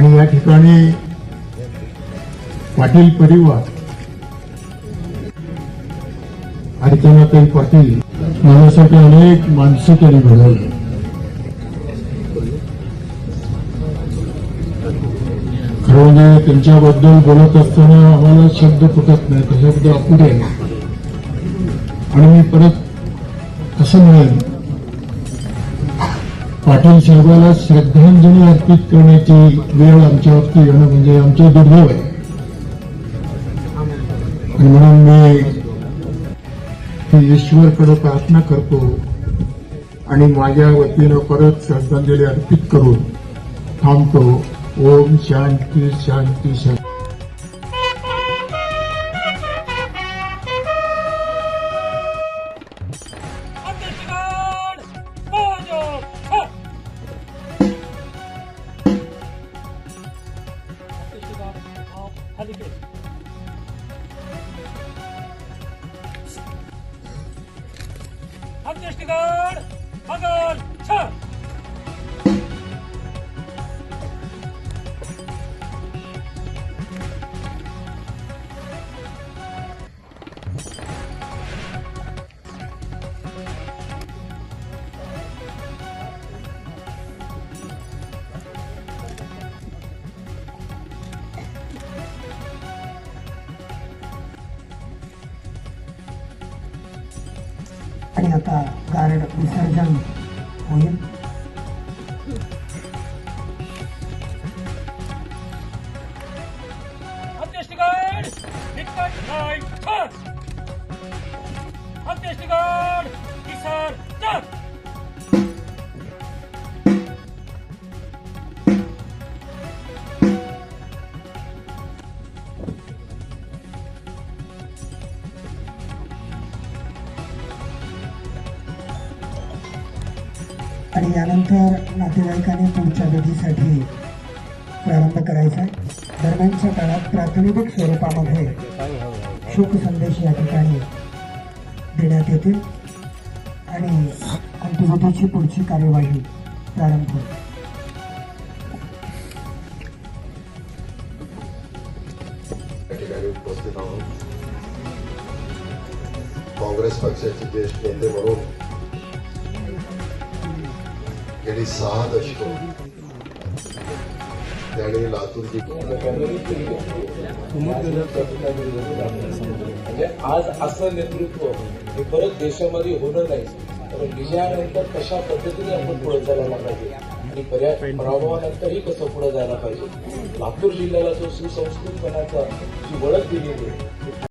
आणि या ठिकाणी पाटील परिवार अर्चनाताई पाटील माझ्यासाठी अनेक माणसं त्यांनी घडवली खरं म्हणजे त्यांच्याबद्दल बोलत असताना आम्हाला शब्द फुटत नाही ते शब्द अपुरे आणि मी परत असं म्हणेन पाटील साहेबाला श्रद्धांजली अर्पित करण्याची वेळ आमच्यावरती येणं म्हणजे आमचे दुर्दैव आहे. आणि म्हणून मी ईश्वरकडे प्रार्थना करतो आणि माझ्या वतीनं परत श्रद्धांजली अर्पित करून थांबतो. ओम शांती शांती शांती. Hadi gel. 함정시티걸 박을 차! प्रियता गारण विसर्जन होईल Up this to guard! Yes, sir! Duck! आणि यानंतर नातेवाईकांनी पुढच्या गतीसाठी प्रारंभ करायचा आहे. दरम्यानच्या काळात प्रातिनिधिक स्वरूपामध्ये शोक संदेश या ठिकाणी देण्यात येतील. आणि अंत्यविधीची पुढची कार्यवाही प्रारंभ होईल. काँग्रेस पक्षाचे ज्येष्ठ नेते म्हणून गेली सहा दशक त्यांनी लातूरची म्हणजे आज असं नेतृत्व हे परत देशामध्ये होणं नाही. तर विजयानंतर कशा पद्धतीने आपण पुढे चालायला पाहिजे? आणि पर्या पराभवानंतरही कसं पुढे जायला पाहिजे? लातूर जिल्ह्याला जो सुसंस्कृतपणाचा जी ओळख दिली